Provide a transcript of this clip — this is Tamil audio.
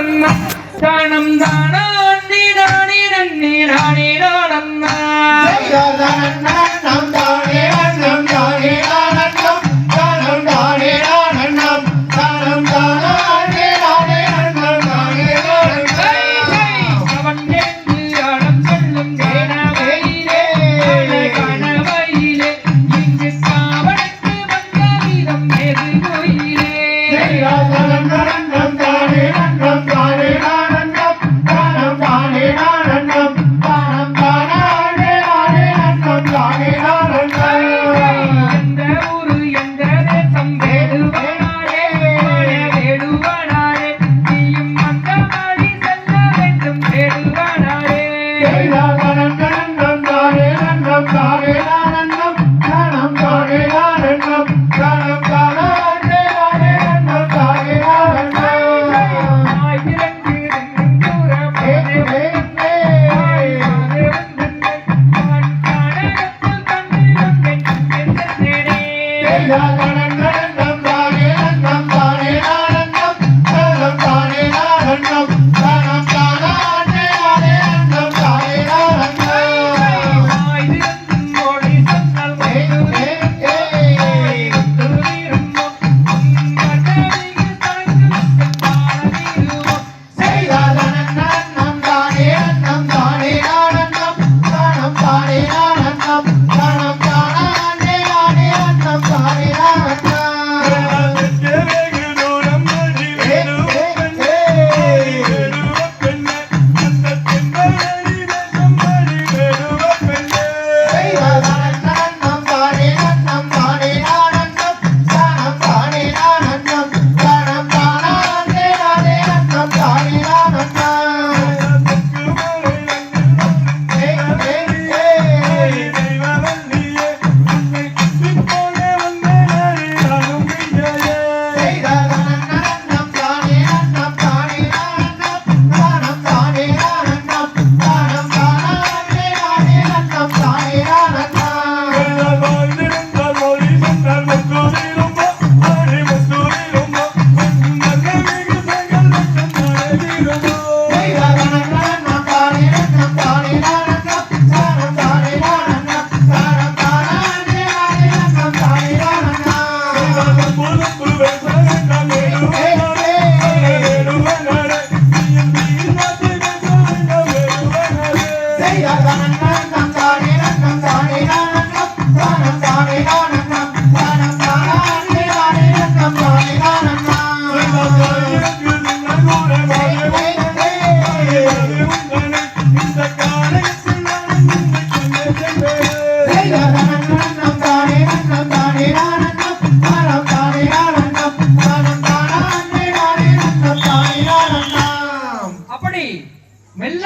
டானம்மா தானம் தானா நீ டானி நன்னி ராணி டானம்மா Yeah, yeah, yeah. Hey, I'm அப்படி மெல்ல